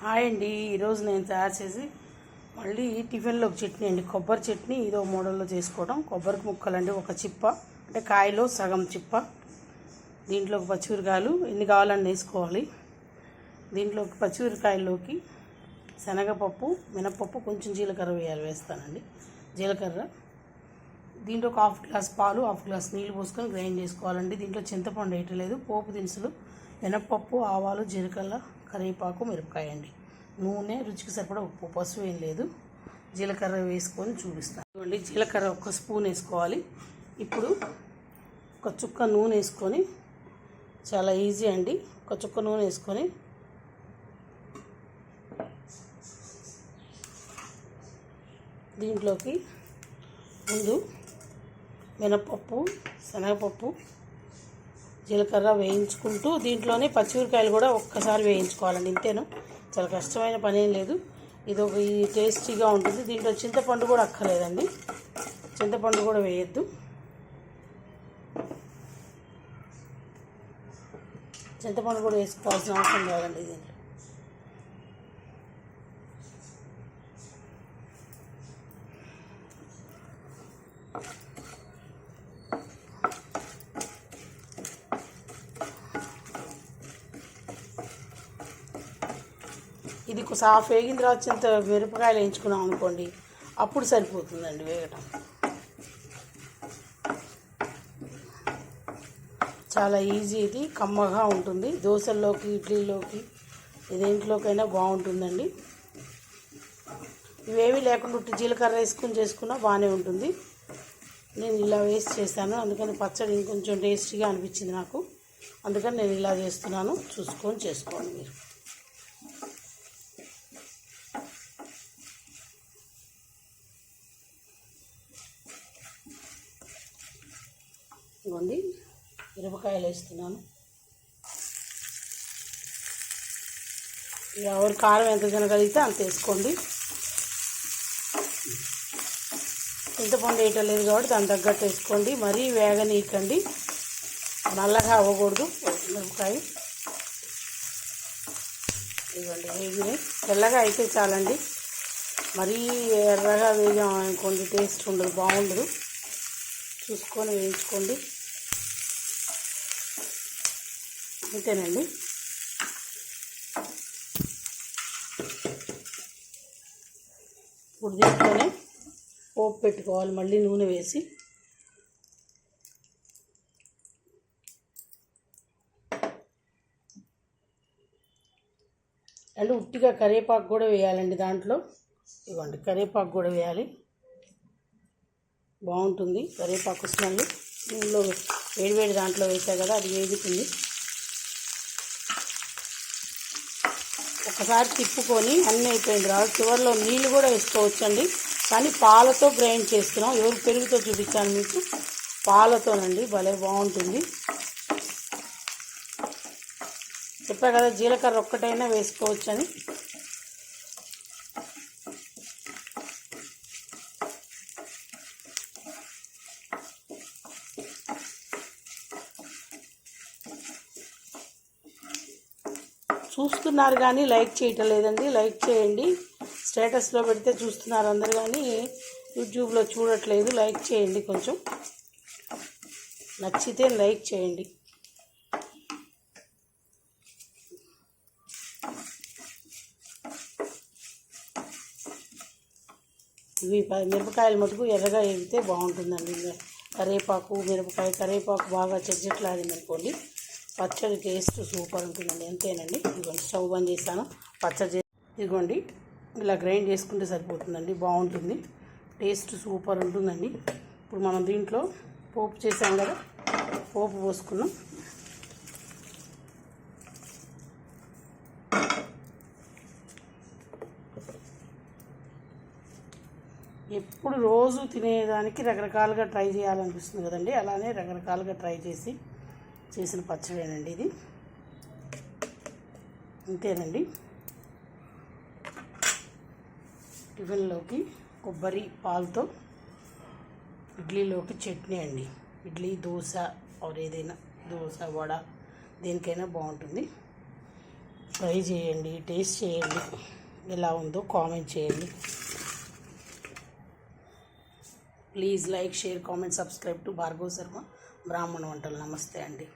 Hi అండి. ఈరోజు నేను తయారు చేసి మళ్ళీ టిఫిన్లో ఒక చట్నీ అండి. కొబ్బరి చట్నీ ఇదో మోడల్లో చేసుకోవడం. కొబ్బరికి ముక్కలండి ఒక చిప్ప. అంటే కాయలో సగం చిప్ప. దీంట్లోకి పచ్చిమిరకాయలు ఎన్ని కావాలని వేసుకోవాలి. దీంట్లోకి పచ్చిమిరకాయల్లోకి శనగపప్పు మినపప్పు కొంచెం జీలకర్ర వేయాలి వేస్తానండి. జీలకర్ర. దీంట్లో ఒక హాఫ్ గ్లాస్ పాలు హాఫ్ గ్లాస్ నీళ్ళు పోసుకొని గ్రైండ్ చేసుకోవాలండి. దీంట్లో చింతపండు వేయటం లేదు. పోపు దినుసులు మినప్పప్పు ఆవాలు జీలకర్ర కరివేపాకు మిరపకాయ అండి. నూనె రుచికి సరిపడా ఉప్పు. పసుపు ఏం లేదు. జీలకర్ర వేసుకొని చూపిస్తాను. ఇదిగోండి జీలకర్ర ఒక స్పూన్ వేసుకోవాలి. ఇప్పుడు ఒక చుక్క నూనె వేసుకొని చాలా ఈజీ అండి. ఒక చుక్క నూనె వేసుకొని దీంట్లోకి ముందు మినపప్పు శనగపప్పు జీలకర్ర వేయించుకుంటూ దీంట్లోనే పచ్చిమిరకాయలు కూడా ఒక్కసారి వేయించుకోవాలండి ఇంతేను. చాలా కష్టమైన పని ఏం లేదు. ఇది ఒక ఈ టేస్టీగా ఉంటుంది. దీంట్లో చింతపండు కూడా అక్కర్లేదండి. చింతపండు కూడా వేయద్దు. చింతపండు కూడా వేసుకోవాల్సిన అవసరం లేదండి దీంట్లో. ఇది ఒక సాఫ్ వేగిన తర్వాత చింత మిరపకాయలు వేయించుకున్నాం అనుకోండి అప్పుడు సరిపోతుందండి వేగటం. చాలా ఈజీ ఇది కమ్మగా ఉంటుంది. దోశల్లోకి ఇడ్లీలోకి దేంట్లోకైనా బాగుంటుందండి. ఇవేమీ లేకుండా ఉట్టి జీలకర్ర వేసుకుని చేసుకున్నా బాగానే ఉంటుంది. నేను ఇలా వేసి చేశాను. అందుకని పచ్చడి ఇంకొంచెం టేస్టీగా అనిపించింది నాకు. అందుకని నేను ఇలా చేస్తున్నాను. చూసుకొని చేసుకోండి మీరు. ఇవ్వండి. మిరపకాయలు వేస్తున్నాను ఇక ఎవరు కారం ఎంత తినగలిగితే అంత వేసుకోండి. చింతపండు వేయటం లేదు కాబట్టి దాని తగ్గట్టు వేసుకోండి. మరీ వేగనీయకండి నల్లగా అవ్వకూడదు. మిరపకాయ. ఇవ్వండి. వేగినాయి తెల్లగా అయితే చాలండి. మరీ ఎర్రగా వేగాం కొంచెం టేస్ట్ ఉండదు బాగుండదు. చూసుకొని వేయించుకోండి. అంతేనండి ఇప్పుడు దీంట్లోనే పోపు పెట్టుకోవాలి మళ్ళీ నూనె వేసి. అంటే ఉట్టిగా కరివేపాకు కూడా వేయాలండి దాంట్లో. ఇవ్వండి కరివేపాకు కూడా వేయాలి. బాగుంటుంది కరివేపాకు స్మెల్. నూనెలో వేడివేడి దాంట్లో వేసా కదా అది వేగుతుంది. ఒకసారి తిప్పుకొని అన్నీ అయిపోయింది రాదు చివరిలో నీళ్ళు కూడా వేసుకోవచ్చండి. కానీ పాలతో గ్రైండ్ చేస్తున్నాం. ఎవరు పెరుగుతో చూపించాను మీకు? పాలతోనండి. భలే బాగుంటుంది. చెప్పా కదా జీలకర్ర ఒక్కటైనా వేసుకోవచ్చని. చూస్తున్నారు కానీ లైక్ చేయటం లేదండి. లైక్ చేయండి. స్టేటస్లో పెడితే చూస్తున్నారు అందరు కానీ యూట్యూబ్లో చూడట్లేదు. లైక్ చేయండి కొంచెం. నచ్చితే లైక్ చేయండి. ఇవి మిరపకాయలు మటుకు ఎర్రగా ఎగితే బాగుంటుందండి. కరేపాకు మిరపకాయ కరేపాకు బాగా చెట్లాడింది అనుకోండి పచ్చడి టేస్ట్ సూపర్ ఉంటుందండి. ఎంతేనండి? ఇదిగోండి స్టవ్ బంద్ చేశాను. పచ్చడి చే ఇదిగోండి. ఇలా గ్రైండ్ చేసుకుంటే సరిపోతుందండి. బాగుంటుంది. టేస్ట్ సూపర్ ఉంటుందండి. ఇప్పుడు మనం దీంట్లో పోపు చేసాం కదా పోపు పోసుకున్నాం. ఎప్పుడు రోజు తినేదానికి రకరకాలుగా ట్రై చేయాలనిపిస్తుంది కదండి. అలానే రకరకాలుగా ట్రై చేసి చేసిన పచ్చడేనండి ఇది. అంతేనండి టిఫిన్లోకి కొబ్బరి పాలతో ఇడ్లీలోకి చట్నీ అండి. ఇడ్లీ దోశ ఆర్ ఏదైనా దోశ వడ దేనికైనా బాగుంటుంది. ట్రై చేయండి టేస్ట్ చేయండి. ఎలా ఉందో కామెంట్ చేయండి. Please like share comment subscribe to Bhargav Sharma Brahmana Vantalu. నమస్తే అండి.